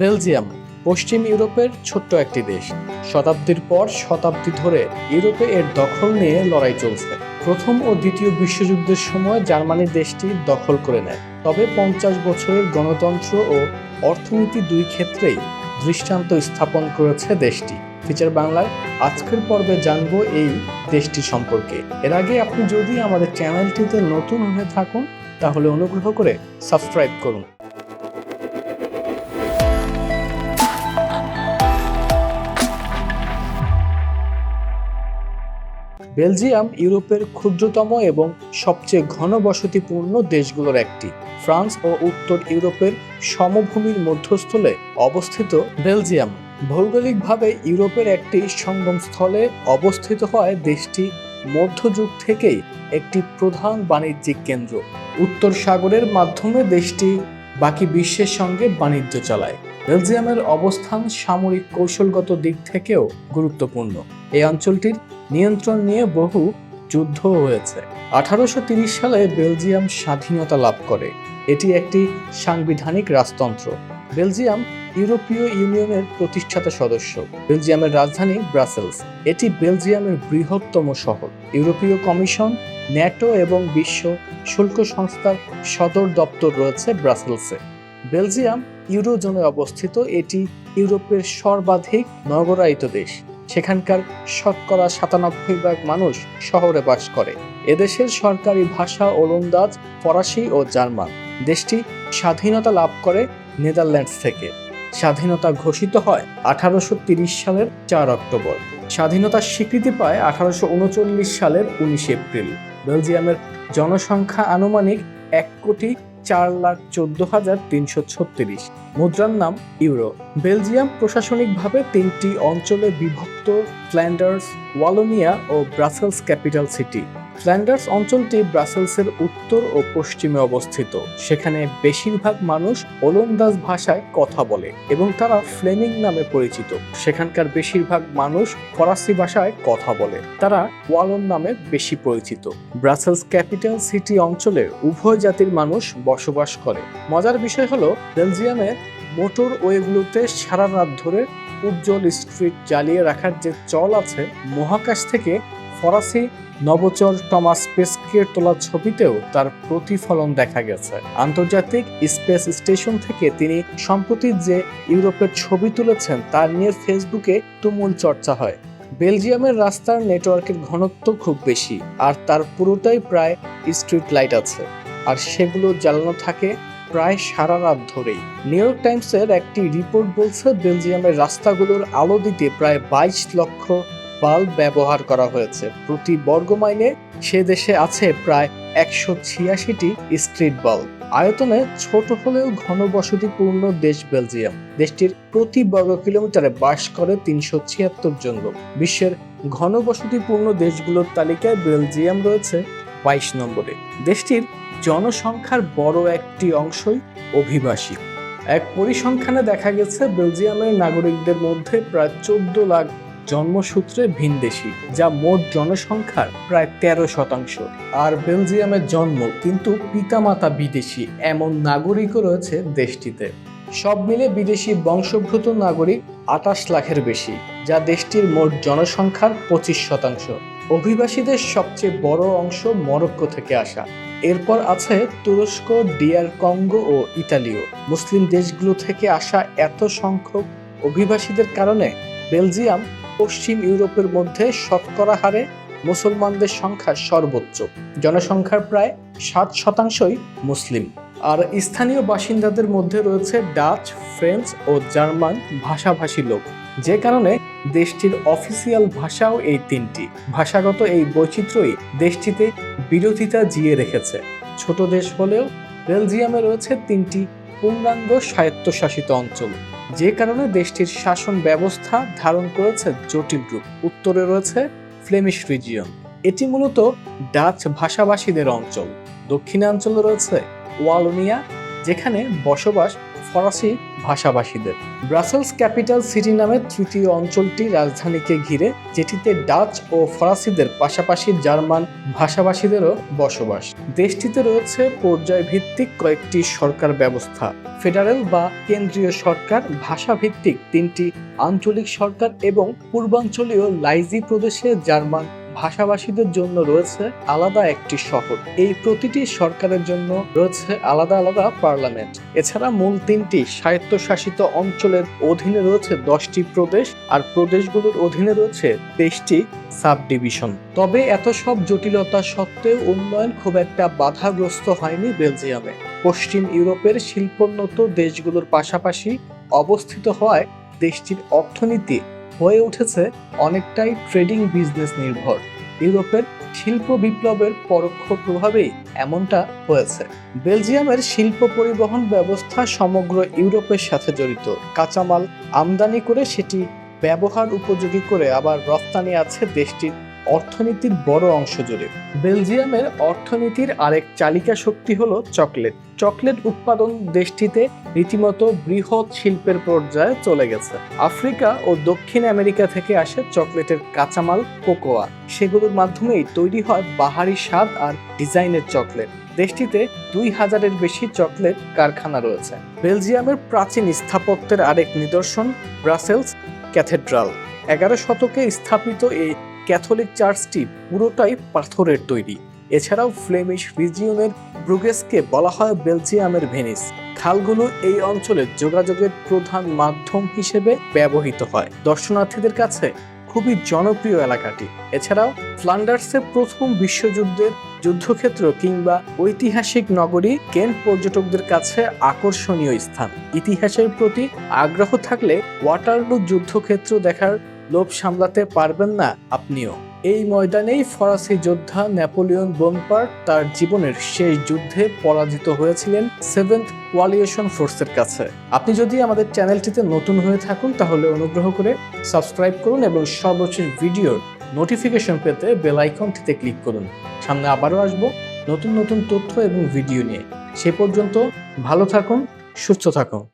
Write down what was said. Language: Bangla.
বেলজিয়াম, পশ্চিম ইউরোপের ছোট্ট একটি দেশ। শতাব্দীর পর শতাব্দী ধরে ইউরোপে এর দখল নিয়ে লড়াই চলছে। প্রথম ও দ্বিতীয় বিশ্বযুদ্ধের সময় জার্মানি দেশটি দখল করে নেয়। তবে পঞ্চাশ বছরের গণতন্ত্র ও অর্থনীতি দুই ক্ষেত্রেই দৃষ্টান্ত স্থাপন করেছে দেশটি। ফিচার বাংলার আজকের পর্বে জানব এই দেশটি সম্পর্কে। এর আগে আপনি যদি আমাদের চ্যানেলটিতে নতুন হয়ে থাকুন, তাহলে অনুগ্রহ করে সাবস্ক্রাইব করুন। বেলজিয়াম ইউরোপের ক্ষুদ্রতম এবং সবচেয়ে ঘনবসতিপূর্ণ দেশগুলোর একটি। ফ্রান্স ও উত্তর ইউরোপের সমভূমির মধ্যস্থলে অবস্থিত বেলজিয়াম। ভৌগোলিকভাবে ইউরোপের একটি সঙ্গমস্থলে অবস্থিত হয় দেশটি মধ্যযুগ থেকেই একটি প্রধান বাণিজ্যিক কেন্দ্র। উত্তর সাগরের মাধ্যমে দেশটি বাকি বিশ্বের সঙ্গে বাণিজ্য চালায়। বেলজিয়ামের অবস্থান সামরিক কৌশলগত দিক থেকেও গুরুত্বপূর্ণ। এই অঞ্চলটির নিয়ন্ত্রণ নিয়ে বহু যুদ্ধ হয়েছে। আঠারোশো সালে বেলজিয়াম স্বাধীনতা লাভ করে। এটি একটি সাংবিধানিক রাজতন্ত্র। বেলজিয়াম ইউরোপীয় ইউনিয়নের প্রতিষ্ঠাতা সদস্য। বেলজিয়ামের রাজধানী ব্রাসেলস। এটি বেলজিয়ামের বৃহত্তম শহর। ইউরোপীয় কমিশন, ন্যাটো এবং বিশ্ব শুল্ক সংস্থার সদর দপ্তর রয়েছে ব্রাসেলসে। বেলজিয়াম ইউরোজোনে অবস্থিত। এটি ইউরোপের সর্বাধিক নগরায়িত দেশ। সেখানকার শতকরা সাতানব্বই ভাগ মানুষ শহরে বাস করে। এদেশের সরকারি ভাষা ওলন্দাজ ফরাসি ও জার্মান। দেশটি স্বাধীনতা লাভ করে নেদারল্যান্ডস থেকে। স্বাধীনতা ঘোষিত হয় আঠারোশো সালের চার অক্টোবর। স্বাধীনতার স্বীকৃতি পায় আঠারোশো উনচল্লিশ সালের উনিশে এপ্রিল। বেলজিয়ামের জনসংখ্যা আনুমানিক এক কোটি চার লাখ চোদ্দ হাজার তিনশো ছত্রিশ। মুদ্রার নাম ইউরো। বেলজিয়াম প্রশাসনিকভাবে তিনটি অঞ্চলে বিভক্ত ফ্ল্যান্ডার্স ওয়ালোনিয়া ও ব্রাসেলস ক্যাপিটাল সিটি। ফ্ল্যান্ডার্স অঞ্চলটি ব্রাসেলসের উত্তর ও পশ্চিমে অবস্থিত। সেখানে বেশিরভাগ মানুষ ওলন্দাজ ভাষায় কথা বলে এবং তারা ফ্লেমিং নামে পরিচিত। সেখানকার বেশিরভাগ মানুষ ফরাসি ভাষায় কথা বলে। তারা ওয়ালন নামে বেশি পরিচিত। ব্রাসেলস ক্যাপিটাল সিটি অঞ্চলের উভয় জাতির মানুষ বসবাস করে। মজার বিষয় হলো বেলজিয়ামের মোটর ওয়েগুলোতে সারা রাত ধরে উজ্জ্বল স্ট্রিট জ্বালিয়ে রাখার যে চল আছে, মহাকাশ থেকে ফরাসি নবচর টমাস পেস্কের তোলা ছবিতেও তার প্রতিফলন দেখা গেছে। আন্তর্জাতিক স্পেস স্টেশন থেকে তিনি, সম্প্রতি যে ইউরোপের ছবি তুলেছেন, তার নিয়ে ফেসবুকে তুমুল চর্চা হয়। বেলজিয়ামের রাস্তার নেটওয়ার্কের ঘনত্ব খুব বেশি, আর তার পুরোটাই প্রায় স্ট্রিট লাইট আছে। আর সেগুলো জ্বালানো থাকে প্রায় সারা রাত ধরেই। নিউ ইয়র্ক টাইমসের একটি রিপোর্ট বলছে, বেলজিয়ামের রাস্তাগুলোর আলো দিতে প্রায় বাইশ লক্ষ বাল্ব ব্যবহার করা হয়েছে। প্রতি বর্গ মাইলে সে দেশে আছে প্রায় একশো ছিয়াশিটি স্ট্রিট বাল্ব। আয়তনে ছোট হলেও ঘনবসতিপূর্ণ দেশ বেলজিয়াম। দেশটির প্রতি বর্গ কিলোমিটারে বাস করে তিনশো ছিয়াত্তর জন লোক। বিশ্বের ঘনবসতিপূর্ণ দেশগুলোর তালিকায় বেলজিয়াম রয়েছে বাইশ নম্বরে। দেশটির জনসংখ্যার বড় একটি অংশই অভিবাসী। এক পরিসংখ্যানে দেখা গেছে, বেলজিয়ামের নাগরিকদের মধ্যে প্রায় চোদ্দ লাখ জন্মসূত্রে ভিনদেশী, যা মোট জনসংখ্যার প্রায় তেরো শতাংশ। আর বেলজিয়ামের জন্ম কিন্তু পিতামাতা বিদেশি, এমন নাগরিকও রয়েছে দেশটিতে। সব মিলে বিদেশি বংশোদ্ভূত নাগরিক আটাশ লাখের বেশি, যা দেশটির মোট জনসংখ্যার পঁচিশ শতাংশ। অভিবাসীদের সবচেয়ে বড় অংশ মরক্কো থেকে আসা। এরপর আছে তুরস্ক, ডিয়ার কঙ্গো ও ইতালিও। মুসলিম দেশগুলো থেকে আসা এত সংখ্যক অভিবাসীদের কারণে বেলজিয়াম পশ্চিম ইউরোপের মধ্যে শতকরা হারে মুসলমানদের সংখ্যা সর্বোচ্চ। জনসংখ্যার প্রায় সাত শতাংশই মুসলিম। আর স্থানীয় বাসিন্দাদের মধ্যে রয়েছে ডাচ, ফ্রেঞ্চ ও জার্মান ভাষাভাষী লোক। যে কারণে দেশটির অফিসিয়াল ভাষাও এই তিনটি। ভাষাগত এই বৈচিত্র্যই দেশটিতে বিরোধিতা জিয়ে রেখেছে। ছোট দেশ হলেও বেলজিয়ামে রয়েছে তিনটি পূর্ণাঙ্গ স্বায়ত্তশাসিত অঞ্চল। যে কারণে দেশটির শাসন ব্যবস্থা ধারণ করেছে জটিল রূপ। উত্তরে রয়েছে ফ্লেমিশ রিজিয়ন। এটি মূলত ডাচ ভাষাভাষীদের অঞ্চল। দক্ষিণাঞ্চলে রয়েছে ওয়ালোনিয়া, যেখানে বসবাস ফরাসি ভাষাভাষীদের। ব্রাসেলস ক্যাপিটাল সিটি নামে তৃতীয় অঞ্চলটি রাজধানীকে ঘিরে, যেটিতে ডাচ ও ফরাসিদের পাশাপাশি জার্মান ভাষাভাষীদেরও বসবাস। দেশটিতে রয়েছে পর্যায়ভিত্তিক কয়েকটি সরকার ব্যবস্থা। ফেডারেল বা কেন্দ্রীয় সরকার, ভাষাভিত্তিক তিনটি আঞ্চলিক সরকার এবং পূর্বাঞ্চলীয় লাইজি প্রদেশে জার্মান ভাষাভাষীদের জন্য রয়েছে আলাদা একটি শহর। এই প্রতিটি সরকারের জন্য রয়েছে আলাদা আলাদা পার্লামেন্ট। এছাড়া মূল তিনটি স্বায়ত্তশাসিত অঞ্চলের অধীনে রয়েছে দশটি প্রদেশ আর প্রদেশগুলোর অধীনে রয়েছে তেইশটি সাব ডিভিশন তবে এত সব জটিলতা সত্ত্বেও উন্নয়ন খুব একটা বাধাগ্রস্ত হয়নি বেলজিয়ামে। পশ্চিম ইউরোপের শিল্পোন্নত দেশগুলোর পাশাপাশি অবস্থিত হওয়ায় দেশটির অর্থনীতি হয়ে উঠেছে অনেকটাই ট্রেডিং বিজনেস নির্ভর। ইউরোপের শিল্প বিপ্লবের পরোক্ষ প্রভাবেই এমনটা হয়েছে। বেলজিয়ামের শিল্প পরিবহন ব্যবস্থা সমগ্র ইউরোপের সাথে জড়িত। কাঁচামাল আমদানি করে সেটি ব্যবহার উপযোগী করে আবার রপ্তানি আছে দেশটির অর্থনীতির বড় অংশ জুড়ে। বেলজিয়ামের অর্থনীতির আরেক চালিকা শক্তি হলো চকলেট। চকলেট উৎপাদন দেশটিতে রীতিমতো বৃহৎ শিল্পের পর্যায়ে চলে গেছে। আফ্রিকা ও দক্ষিণ আমেরিকা থেকে আসে চকলেটের কাঁচামাল কোকোয়া। সেগুলোর মাধ্যমেই তৈরি হয় বাহারি স্বাদ আর ডিজাইনের চকলেট। দেশটিতে দুই হাজারের বেশি চকলেট কারখানা রয়েছে। বেলজিয়ামের প্রাচীন স্থাপত্যের আরেক নিদর্শন ব্রাসেলস ক্যাথেড্রাল। এগারো শতকে স্থাপিত এই ক্যাথলিক চার্চটি পুরোটাই পাথরের তৈরি। এছাড়াও ফ্লেমিশ রিজিয়নের ব্রুগেসকে বলা হয় বেলজিয়ামের ভেনিস। খালগুলো এই অঞ্চলের যোগাযোগের প্রধান মাধ্যম হিসেবে ব্যবহৃত হয়। দর্শনার্থীদের কাছে খুবই জনপ্রিয় এলাকাটি। এছাড়াও ফ্লান্ডার্সে প্রথম বিশ্বযুদ্ধের যুদ্ধক্ষেত্র কিংবা ঐতিহাসিক নগরী কেন্ট পর্যটকদের কাছে আকর্ষণীয় স্থান। ইতিহাসের প্রতি আগ্রহ থাকলে ওয়াটারলু যুদ্ধক্ষেত্র দেখার লোভ সামলাতে পারবেন না আপনিও। এই ময়দানেই ফরাসি যোদ্ধা নেপোলিয়ন বোনপার্ট তার জীবনের শেষ যুদ্ধে পরাজিত হয়েছিলেন সেভেন্থ কোয়ালিয়েশন ফোর্সের কাছে। আপনি যদি আমাদের চ্যানেলটিতে নতুন হয়ে থাকুন, তাহলে অনুগ্রহ করে সাবস্ক্রাইব করুন এবং সর্বশেষ ভিডিওর নোটিফিকেশন পেতে বেল আইকনটিতে ক্লিক করুন। সামনে আবারও আসব নতুন নতুন তথ্য এবং ভিডিও নিয়ে। সে পর্যন্ত ভালো থাকুন, সুস্থ থাকুন।